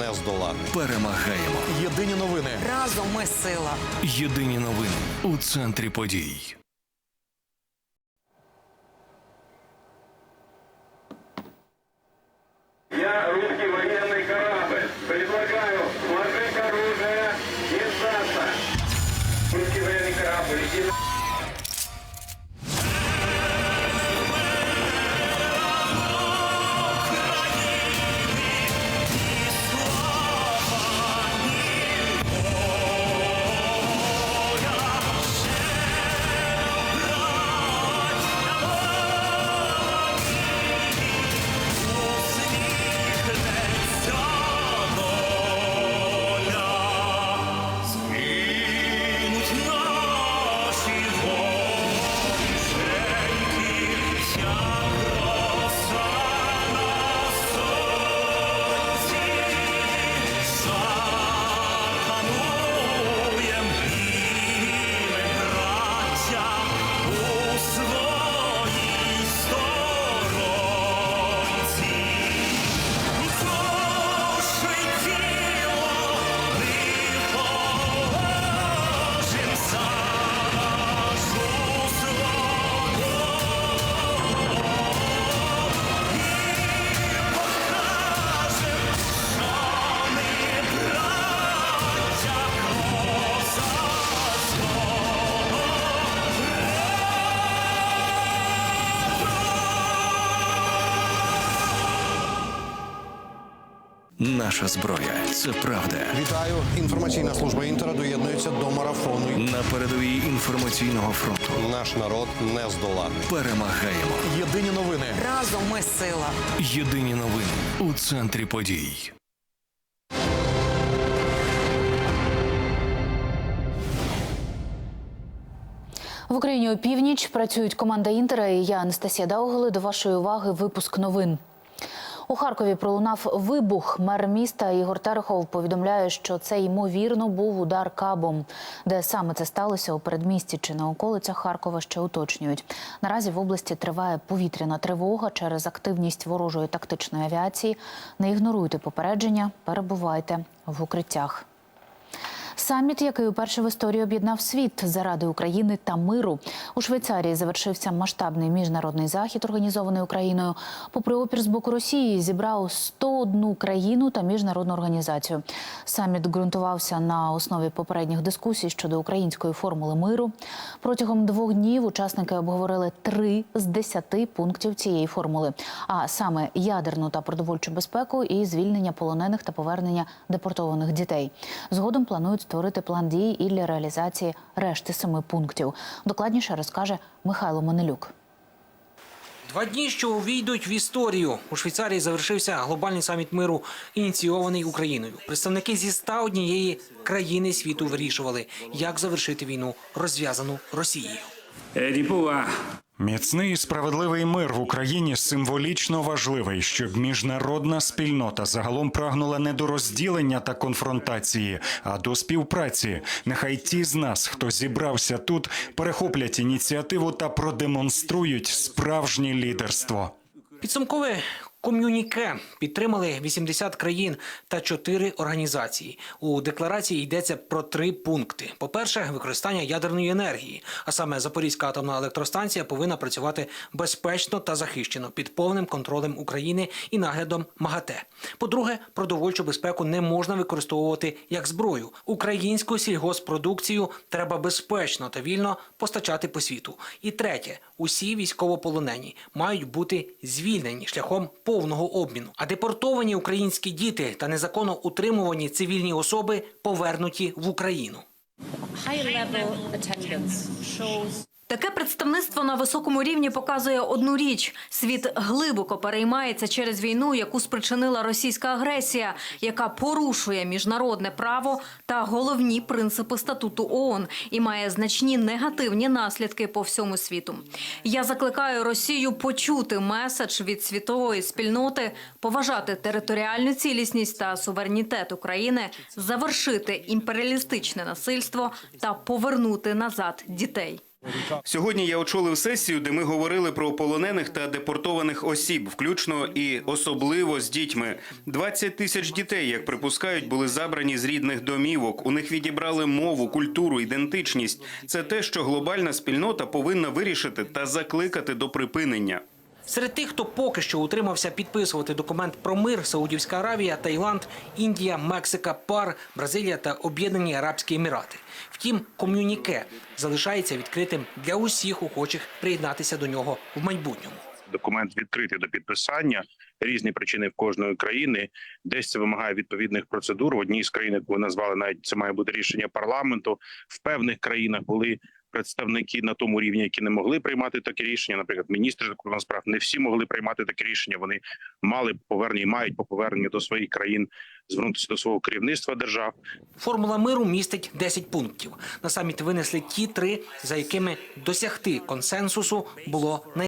не здолати. Перемагаємо. Єдині новини. Разом ми сила. Єдині новини у центрі подій. Наша зброя це правда. Вітаю! Інформаційна служба інтера доєднується до марафону. На передовій інформаційного фронту Наш народ не здолати. перемагаємо. Єдині новини. Разом ми сила. Єдині новини у центрі подій. В Україні опівніч працюють команда Інтера і я Анастасія Даугли. До вашої уваги випуск новин. У Харкові пролунав вибух. Мер міста Ігор Терехов повідомляє, що це ймовірно був удар кабом. Де саме це сталося у передмісті чи на околицях Харкова ще уточнюють. Наразі в області триває повітряна тривога через активність ворожої тактичної авіації. Не ігноруйте попередження, перебувайте в укриттях. Саміт, який уперше в історії об'єднав світ заради України та миру. У Швейцарії завершився масштабний міжнародний захід, організований Україною. Попри опір з боку Росії, зібрав 101 країну та міжнародну організацію. Саміт ґрунтувався на основі попередніх дискусій щодо української формули миру. Протягом двох днів учасники обговорили три з десяти пунктів цієї формули, а саме ядерну та продовольчу безпеку і звільнення полонених та повернення депортованих дітей. Згодом планують створити план дій і для реалізації решти семи пунктів. Докладніше розкаже Михайло Манелюк. Два дні, що увійдуть в історію. У Швейцарії завершився глобальний саміт миру, ініційований Україною. Представники зі 101 країни світу вирішували, як завершити війну, розв'язану Росією. Міцний і справедливий мир в Україні символічно важливий, щоб міжнародна спільнота загалом прагнула не до розділення та конфронтації, а до співпраці. Нехай ті з нас, хто зібрався тут, перехоплять ініціативу та продемонструють справжнє лідерство. Підсумкове ком'юніке підтримали 80 країн та 4 організації. У декларації йдеться про три пункти: по-перше, використання ядерної енергії, а саме Запорізька атомна електростанція повинна працювати безпечно та захищено під повним контролем України і наглядом МАГАТЕ. По-друге, продовольчу безпеку не можна використовувати як зброю. Українську сільгоспродукцію треба безпечно та вільно постачати по світу. І третє, усі військовополонені мають бути звільнені шляхом повного обміну. А депортовані українські діти та незаконно утримувані цивільні особи повернуті в Україну. high-level attendance shows Таке представництво на високому рівні показує одну річ: світ глибоко переймається через війну, яку спричинила російська агресія, яка порушує міжнародне право та головні принципи статуту ООН і має значні негативні наслідки по всьому світу. Я закликаю Росію почути меседж від світової спільноти, поважати територіальну цілісність та суверенітет України, завершити імперіалістичне насильство та повернути назад дітей. Сьогодні я очолив сесію, де ми говорили про полонених та депортованих осіб, включно і особливо з дітьми. 20 тисяч дітей, як припускають, були забрані з рідних домівок. У них відібрали мову, культуру, ідентичність. Це те, що глобальна спільнота повинна вирішити та закликати до припинення. Серед тих, хто поки що утримався підписувати документ про мир, Саудівська Аравія, Таїланд, Індія, Мексика, ПАР, Бразилія та Об'єднані Арабські Емірати. Втім, ком'юніке залишається відкритим для усіх охочих приєднатися до нього в майбутньому. документ відкритий до підписання. Різні причини в кожної країни. Десь це вимагає відповідних процедур. В одній з країн, як ви назвали, навіть це має бути рішення парламенту. В певних країнах були представники на тому рівні, які не могли приймати таке рішення. Наприклад, міністри закордонних справ не всі могли приймати таке рішення. Вони мали повернення мають по поверненню до своїх країн звернутися до свого керівництва держав. Формула миру містить 10 пунктів. На саміт винесли ті три, за якими досягти консенсусу було най